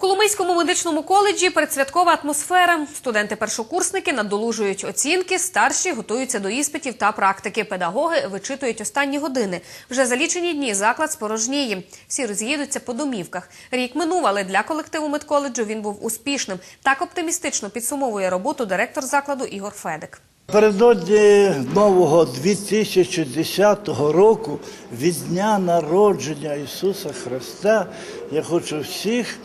Коломийському медичному коледжі передсвяткова атмосфера. Студенти-першокурсники надолужують оцінки, старші готуються до іспитів та практики. Педагоги вичитують останні години. Вже за лічені дні заклад спорожніє. Всі роз'їдуться по домівках. Рік минув, але для колективу медколеджу він був успішним. Так оптимістично підсумовує роботу директор закладу Ігор Федик. Передодні нового 2010 року, від дня народження Ісуса Христа, я хочу всіх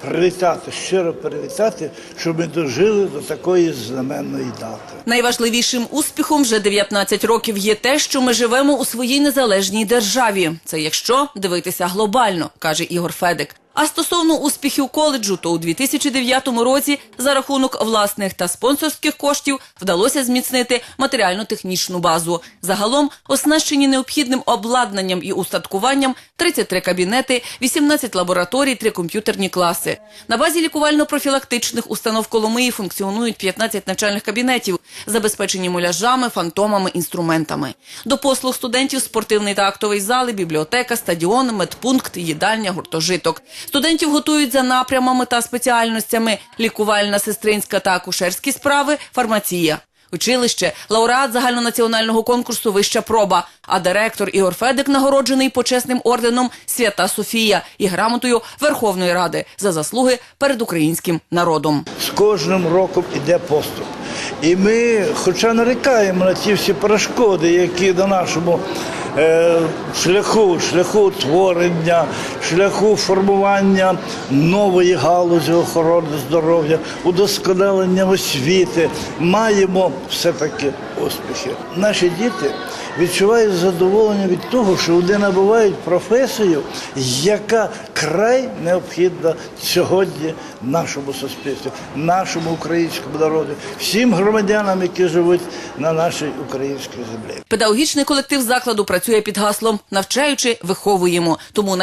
привітати, щиро привітати, що ми дожили до такої знаменної дати. Найважливішим успіхом вже 19 років є те, що ми живемо у своїй незалежній державі. Це якщо дивитися глобально, каже Ігор Федик. А стосовно успіхів коледжу, то у 2009 році за рахунок власних та спонсорських коштів вдалося зміцнити матеріально-технічну базу. Загалом оснащені необхідним обладнанням і устаткуванням 33 кабінети, 18 лабораторій, 3 комп'ютерні класи. На базі лікувально-профілактичних установ Коломиї функціонують 15 навчальних кабінетів, забезпечені муляжами, фантомами, інструментами. До послуг студентів спортивний та актовий зали, бібліотека, стадіон, медпункт, їдальня, гуртожиток. Студентів готують за напрямами та спеціальностями лікувальна, сестринська та акушерські справи, фармація. Училище, лауреат загальнонаціонального конкурсу Вища проба. А директор Ігор Федик нагороджений почесним орденом Свята Софія і грамотою Верховної Ради за заслуги перед українським народом. З кожним роком іде поступ. І ми, хоча нарікаємо на ті всі перешкоди, які на нашому е, шляху, шляху творення, шляху формування нової галузі охорони здоров'я, удосконалення освіти, маємо все-таки успіхи. Наші діти відчувають задоволення від того, що вони набувають професію, яка край необхідна сьогодні нашому суспільству, нашому українському народу, всім громадянам, які живуть на нашій українській землі. Педагогічний колектив закладу працює під гаслом навчаючи, виховуємо. Тому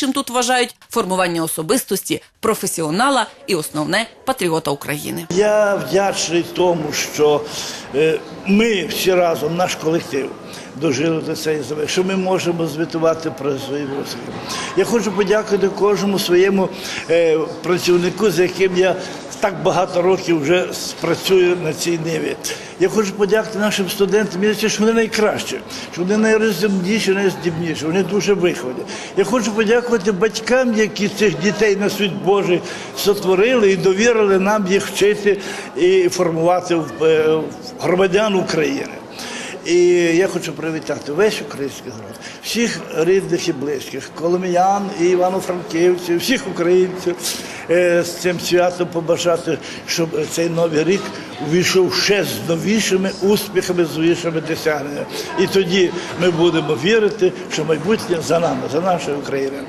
найважливішим тут вважають формування особистості, професіонала і основне патріота України. Я вдячний тому, що е, ми всі разом, наш колектив, дожили до цієї зими, що ми можемо звітувати про свої розвитки. Я хочу подякувати кожному своєму е, працівнику, з яким я так багато років вже працюю на цій ниві. Я хочу подякувати нашим студентам, я що вони найкращі, що вони найрозумніші, найздібніші, вони дуже виховані. Я хочу подякувати батькам, які цих дітей на світ Божий сотворили і довірили нам їх вчити і формувати е, в громадян України. І я хочу привітати весь український народ, всіх рідних і близьких, коломіян і івано-франківців, всіх українців е, з цим святом побажати, щоб цей новий рік увійшов ще з новішими успіхами, з новішими досягненнями. І тоді ми будемо вірити, що майбутнє за нами, за нашою Україною.